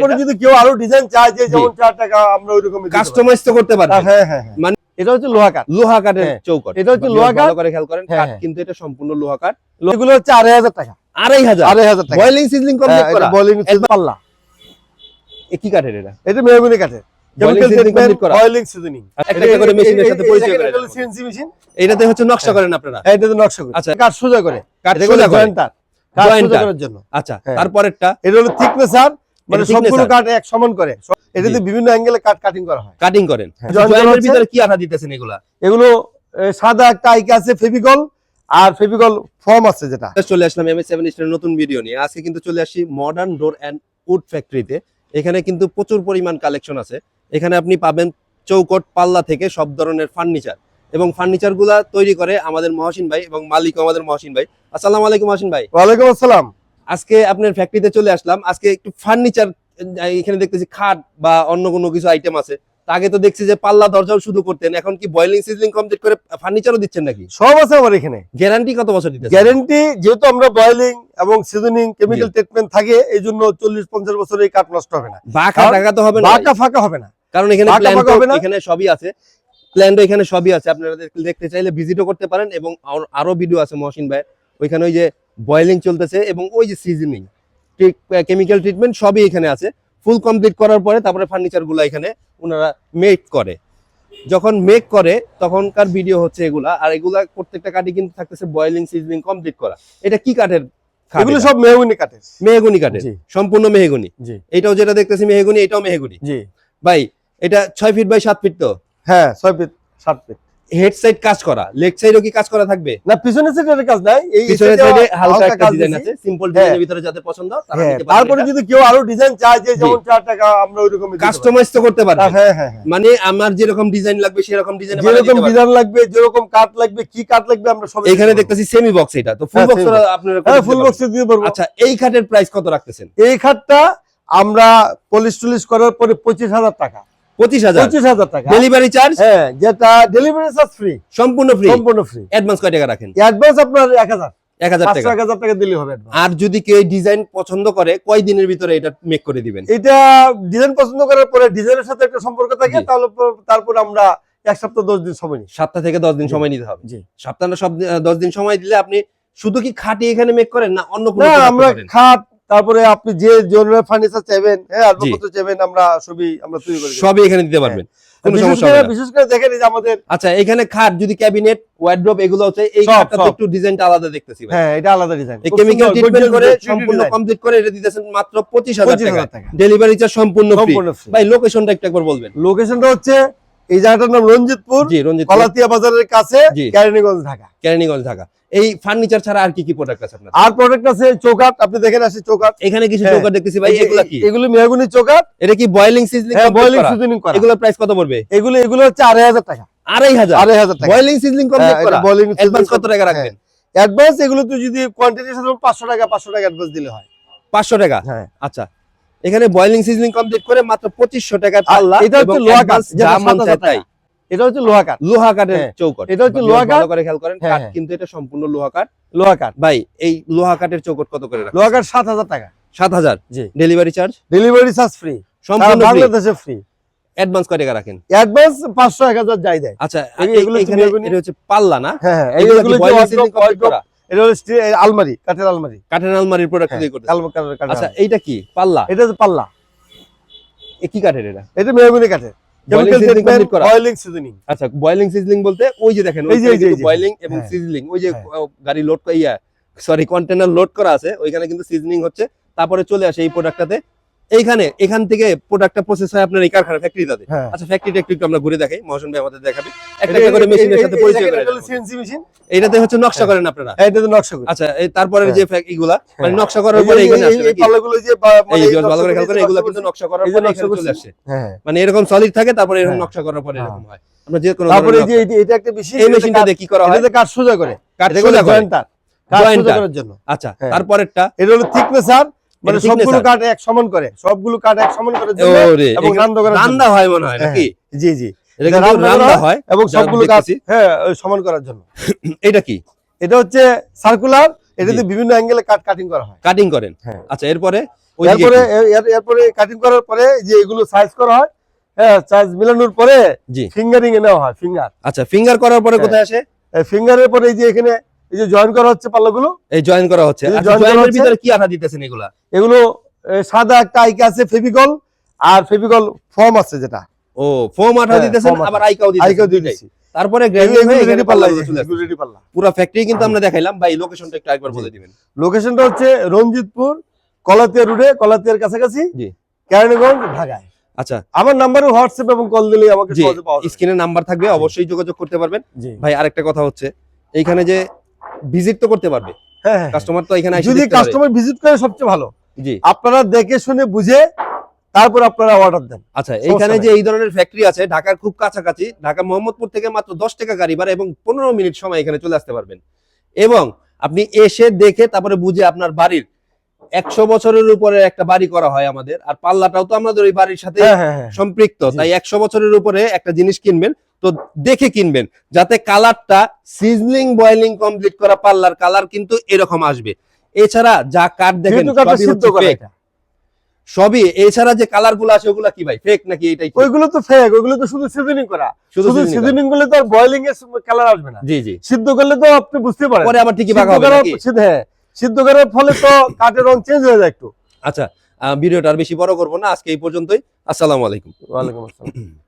পরে যদি কেউ আরও ডিজাইন চায় যে যেমন চার টাকা আমরা ওইরকম কাস্টমাইজ তো করতে পারবেন হ্যাঁ হ্যাঁ হ্যাঁ। মানে- এটা হচ্ছে লোহা কাঠ। লোহা কাঠের হ্যাঁ। এটা হচ্ছে বা লোহা কাঠ। করে খেয়াল করেন হ্যাঁ, কাঠ হ্যাঁ। কিন্তু এটা সম্পূর্ণ লোহা কাঠ। এগুলো হচ্ছে টাকা। আড়াই হাজার? আড়াই হাজার টাকা। বয়েলিং সিজলিং কমপ্লিট করা? বলিং পাল্লা। এ কি কাঠের এটা? এটা মেহগুনি কাঠের। বয়েলিং এটাতে হচ্ছে নকশা করেন আপনারা। নকশা করে। আচ্ছা। কাঠ সোজা করে। কাঠ সোজা করে। জয়েন্টার কাঠ করার জন্য। আচ্ছা হ্যাঁ। তারপরেরটা? এটা হলো মানে সবগুলো। কাঠ এক সমান করে। এটাতে বিভিন্ন অ্যাঙ্গেলে কাঠ কাটিং করা হয়। কাটিং করেন। হ্যাঁ। করা জয়েন্টের ভিতরে কি আঠা দিতেছেন এগুলা? এগুলো সাদা একটা আইকা আছে ফেভিকল আর ফেভিকল ফর্ম আছে যেটা। চলে আসলাম এম এস সেভেন স্টার নতুন ভিডিও নিয়ে। আজকে কিন্তু চলে আসি মডার্ন ডোর অ্যান্ড উড ফ্যাক্টরিতে এখানে কিন্তু প্রচুর পরিমাণ কালেকশন আছে। এখানে আপনি পাবেন চৌকট পাল্লা থেকে সব ধরনের ফার্নিচার এবং ফার্নিচারগুলা তৈরি করে আমাদের মহসিন ভাই এবং মালিক আমাদের মহসিন ভাই। আসসালামু আলাইকুম মহসিন ভাই। ওয়ালাইকুম আসসালাম। আজকে আপনার ফ্যাক্টরিতে চলে আসলাম। আজকে একটু ফার্নিচার এখানে দেখতেছি খাট বা অন্য কোনো কিছু আইটেম আছে। আগে তো দেখছি যে পাল্লা দরজাও শুধু করতেন এখন কি বয়েলিং সিজলিং কমপ্লিট করে ফার্নিচারও দিচ্ছেন নাকি? সব আছে আমার এখানে। গ্যারান্টি কত বছর দিতে গ্যারেন্টি যেহেতু আমরা বয়েলিং এবং সিজনিং কেমিক্যাল ট্রিটমেন্ট থাকে এই জন্য চল্লিশ পঞ্চাশ বছর এই কাঠ নষ্ট হবে না। বাঁকা টাকা তো হবে না বাঁকা ফাঁকা হবে না। কারণ এখানে? এখানে সবই আছে। প্ল্যান এখানে সবই আছে। আপনারা দেখতে চাইলে ভিজিটও করতে পারেন এবং আর- আরও ভিডিও আছে মহসিন ভাই ওইখানে ওই যে বয়েলিং চলতেছে এবং ওই যে সিজনিং কেমিক্যাল ট্রিটমেন্ট সবই এখানে আছে। ফুল কমপ্লিট করার পরে তারপরে ফার্নিচারগুলো এখানে ওনারা মেক করে। যখন মেক করে তখনকার ভিডিও হচ্ছে এগুলা আর এগুলা প্রত্যেকটা কাঠই কিন্তু থাকতেছে বয়েলিং সিজনিং কমপ্লিট করা। এটা কি কাঠের এগুলো সব মেহগুনি কাঠের। মেহগুনি কাঠের সম্পূর্ণ মেহগুনি। জি। এটাও যেটা দেখতেছি মেহগুনি এটাও মেহগুনি। জি। ভাই এটা ছয় ফিট বাই সাত ফিট তো? হ্যাঁ ছয় ফিট সাত ফিট হেড সাইড কাজ করা লেগ সাইডও কি কাজ করা থাকবে? না পিছনের সাইডের কাজ নাই এই পিছনের সাইডে হালকা একটা ডিজাইন আছে সিম্পল হ্যাঁ। ডিজাইনের ভিতরে যাদের পছন্দ তারা হ্যাঁ, নিতে পারেন তারপরে যদি কেউ আরও ডিজাইন চায় যে যেমন জি। চার টাকা আমরা ওই রকম কাস্টমাইজ তো করতে পারবেন হ্যাঁ হ্যাঁ হ্যাঁ। মানে আমার যেরকম ডিজাইন লাগবে সেরকম ডিজাইন যেরকম ডিজাইন লাগবে যেরকম কাঠ লাগবে কি কাঠ লাগবে আমরা সব এখানে দেখতেছি সেমি বক্স এটা। তো ফুল বক্স। আপনারা হ্যাঁ ফুল বক্সে দিতে পারব। আচ্ছা এই খাটের প্রাইস কত রাখতেছেন? এই খাটটা আমরা পলিশ টলিশ করার পরে পঁচিশ হাজার টাকা। পঁচিশ হাজার। পঁচিশ হাজার টাকা। ডেলিভারি চার্জ হ্যাঁ যেটা ডেলিভারি চার্জ ফ্রি সম্পূর্ণ ফ্রি সম্পূর্ণ ফ্রি অ্যাডভান্স কয় টাকা রাখেন? অ্যাডভান্স আপনার এক হাজার। এক হাজার পাঁচশো টাকা। এক হাজার টাকা দিলে হবে advance। আর যদি কেউ ডিজাইন পছন্দ করে কয় দিনের ভিতরে এটা মেক করে দিবেন? এটা ডিজাইন পছন্দ করার পরে ডিজাইনের সাথে একটা সম্পর্ক থাকে তাহলে পর- তারপর আমরা এক সপ্তাহ দশ দিন সময় নিই। সাতটা থেকে দশ দিন সময় নিতে হবে। সপ্তাহ না সব দশ দিন সময় দিলে আপনি শুধু কি খাটি এখানে মেক করেন না অন্য কোনো আমরা খাট তারপরে আপনি যে জরুরি ফার্নিচার চাইবেন হ্যাঁ আসবাবপত্র চাইবেন আমরা সবই আমরা তৈরি করে সবই এখানে দিতে পারবেন। কোনো বিশেষ করে দেখেন যে আমাদের আচ্ছা এখানে খাট যদি ক্যাবিনেট ওয়ার্ড্রপ এগুলো হচ্ছে এই সব, খাটটা একটু ডিজাইনটা আলাদা দেখতেছি হ্যাঁ এটা আলাদা ডিজাইন এই কেমিক্যাল ট্রিটমেন্ট করে সম্পূর্ণ কমপ্লিট করে এটা দিতেছেন মাত্র পঁচিশ হাজার পঁচিশ টাকা। ডেলিভারি চার্জ সম্পূর্ণ ফ্রি ভাই লোকেশনটা একটু একবার বলবেন। লোকেশনটা হচ্ছে এই জায়গাটার নাম রঞ্জিতপুর জি রঞ্জিত কলাতিয়া বাজারের কাছে কেরানীগঞ্জ ঢাকা। কেরানীগঞ্জ ঢাকা। এই ফার্নিচার ছাড়া আর কি কি প্রোডাক্ট আছে আপনার? আর প্রোডাক্ট আছে চৌকাট আপনি দেখেন আসি চৌকাট এখানে কিছু হ্যাঁ। চৌকাট দেখতেছি ভাই এগুলা কি? এগুলো মেহগুনি চৌকাট এটা কি বয়েলিং সিজলিং হ্যাঁ বয়লিং সিজনিং করা। এগুলোর প্রাইস কত পড়বে? এগুলো এগুলো হচ্ছে আড়াই হাজার টাকা। আড়াই হাজার? আড়াই হাজার টাকা। বয়েলিং সিজলিং কমপ্লিট করা এটা boiling অ্যাডভান্স কত টাকা রাখবেন? অ্যাডভান্স এগুলো তো যদি কোয়ান্টিটির সাথে পাঁচশো টাকা পাঁচশো টাকা অ্যাডভান্স দিলে হয়। পাঁচশো টাকা? হ্যাঁ। আচ্ছা। এখানে বয়লিং সিজলিং কমপ্লিট করে মাত্র পঁচিশশো টাকা পাল্লা এটা হচ্ছে লোহা চায় তাই। এটা হচ্ছে লোহা কাঠ। লোহা কাঠের হ্যাঁ। চৌকট। এটা হচ্ছে লোহা কাঠ। করে খেয়াল করেন হ্যাঁ, কাঠ হ্যাঁ। কিন্তু এটা সম্পূর্ণ লোহা কাঠ। লোহা কাঠ। ভাই এই লোহা কাঠের চৌকট কত করে লোহা কাঠ সাত হাজার টাকা। সাত হাজার? জি। Delivery charge delivery charge free সম্পূর্ণ বাংলাদেশে ফ্রি অ্যাডভান্স কয় টাকা রাখেন? অ্যাডভান্স পাঁচশো এক হাজার যাই দেয়। আচ্ছা এগুলো এটা হচ্ছে পাল্লা না? হ্যাঁ এগুলো করা? এটা হলো আলমারি কাঠের আলমারি। কাঠের আলমারির প্রোডাক্ট হ্যাঁ, করতে আচ্ছা। এইটা কি? পাল্লা? এটা পাল্লা। এ কি কাঠের এটা? এটা মেহগুনি কাঠের? বয়লিং সিজনিং আচ্ছা বয়েলিং সিজলিং বলতে ওই যে দেখেন। বয়েলিং এবং হ্যাঁ। সিজলিং ওই যে হ্যাঁ। গাড়ি load yeah sorry container load করা আছে ওইখানে কিন্তু সিজনিং হচ্ছে। তারপরে চলে আসে এই প্রোডাক্টটাতে এইখানে এখান থেকে প্রোডাক্টটা প্রসেস হয় আপনার এই কারখানা ফ্যাক্টরিটাতে হ্যাঁ। আচ্ছা ফ্যাক্টরিটা একটু আমরা ঘুরে দেখাই মহাজন ভাই আমাদের দেখাবে। একটা একটা করে মেশিনের সাথে পরিচয় করে এটা সিএনসি মেশিন এইটাতে হচ্ছে নকশা করেন আপনারা। এটা তো নকশা করি। আচ্ছা এই তারপরে হ্যাঁ। যে ফ্যাক- ইগুলা মানে হ্যাঁ। নকশা করার পরে এখানে আসে এই? পাল্লাগুলো যে এই মানে যে ভালো করে খেয়াল করেন এগুলো কিন্তু নকশা করার পরে নকশা এখানে চলে আসে। হ্যাঁ। মানে এরকম সলিড থাকে তারপরে এরকম হ্যাঁ। নকশা করার পরে হ্যাঁ। এরকম হয়। আমরা যে কোনো তারপরে এই যে এটা একটা মেশিন এই মেশিনটা দিয়ে কি করা হয়? এটাতে কাঠ সোজা করে। কাঠ এটা সোজা করে। জয়েন্টার কাঠ সোজা করার জন্য। আচ্ছা হ্যাঁ। তারপরেরটা? এটা হলো থিকনেসার মানে সবগুলো। কাঠ এক সমান করে সবগুলো কাঠ এক সমান জন্য এবং রান্না রান্দা হয় মনে হয় হ্যাঁ, নাকি জি জি। এটা রান্দা হয়। হয় এবং সবগুলো কাঠ হ্যাঁ সমান করার জন্য। এটা কি? এটা হচ্ছে সার্কুলার এটাতে বিভিন্ন অ্যাঙ্গেলে কাট কাটিং করা হয়। কাটিং করেন? হ্যাঁ। আচ্ছা এরপরে এরপরে এরপরে কাটিং করার পরে যে এগুলো সাইজ করা হয় হ্যাঁ সাইজ মিলানোর পরে জি। ফিঙ্গারিং এ নেওয়া হয় ফিঙ্গার আচ্ছা ফিঙ্গার করার পরে হ্যাঁ। কোথায় আসে? ফিঙ্গারের পরে এই যে এখানে এই যে জয়েন করা হচ্ছে পাল্লাগুলো। এই জয়েন করা হচ্ছে। যে আচ্ছা করা জয়েনের ভিতরে কি আঠা দিতেছেন এগুলা? এগুলো সাদা একটা আইকা আছে ফেভিকল আর ফেভিকল ফর্ম আছে যেটা। ও ফর্ম আঠা হ্যাঁ, দিতেছেন আবার আইকাও দিতেছেন আইকাও। দিচ্ছি তারপরে হয়ে রেডি পাল্লা রেডি পাল্লা। পুরো ফ্যাক্টরি কিন্তু আমরা দেখাইলাম ভাই লোকেশনটা একটু একবার বলে দিবেন। লোকেশনটা হচ্ছে রঞ্জিতপুর কলাতিয়া রোডে কলাতিয়ার কাছাকাছি জি। কেরানীগঞ্জ ঢাকায়। আচ্ছা। আমার নাম্বারে হোয়াটসঅ্যাপ এবং কল দিলে আমাকে সহজে পাওয়া যাবে। স্ক্রিনে নাম্বার থাকবে অবশ্যই যোগাযোগ করতে পারবেন। ভাই আরেকটা কথা হচ্ছে এইখানে যে ভিজিট তো করতে পারবে। হ্যাঁ হ্যাঁ, কাস্টমার তো এখানে যদি কাস্টমার ভিজিট করে সবচেয়ে ভালো। আপনারা দেখে শুনে বুঝে তারপর আপনারা অর্ডার দেন। আচ্ছা এইখানে যে এই ধরনের ফ্যাক্টরি আছে ঢাকার খুব কাছাকাছি ঢাকা মোহাম্মদপুর থেকে মাত্র দশ টাকা গাড়ি ভাড়া এবং পনেরো মিনিট সময় এখানে চলে আসতে পারবেন। এবং আপনি এসে দেখে তারপরে বুঝে আপনার বাড়ির একশো বছরের উপরে একটা বাড়ি করা হয় আমাদের আর পাল্লাটাও তো আমাদের ওই বাড়ির সাথে হ্যাঁ হ্যাঁ হ্যাঁ। সম্পৃক্ত। তাই একশো বছরের উপরে একটা জিনিস কিনবেন তো দেখে কিনবেন যাতে কালারটা সিজলিং বয়েলিং কমপ্লিট করা পাল্লার কালার কিন্তু এরকম আসবে। এছাড়া যা কাঠ দেখেন সবই হচ্ছে করা সবই এছাড়া যে কালারগুলো আছে ওগুলা কি ভাই? ফেক নাকি এটাই ওইগুলো তো ফেক ওইগুলো তো শুধু সিজনিং করা। শুধু সিজনিং করলে তো আর বয়লিং এর কালার আসবে না। জি জি। সিদ্ধ করলে তো আপনি বুঝতে পারেন। পরে আবার ঠিকই বাঁকা হবে নাকি? সিদ্ধ- হ্যাঁ। সিদ্ধ করার ফলে তো কাঠের রং চেঞ্জ হয়ে যায় একটু। আচ্ছা ভিডিওটা আর বেশি বড় করব না। আজকে এই পর্যন্তই। আসসালামু আলাইকুম। ওয়ালাইকুম আসসালাম।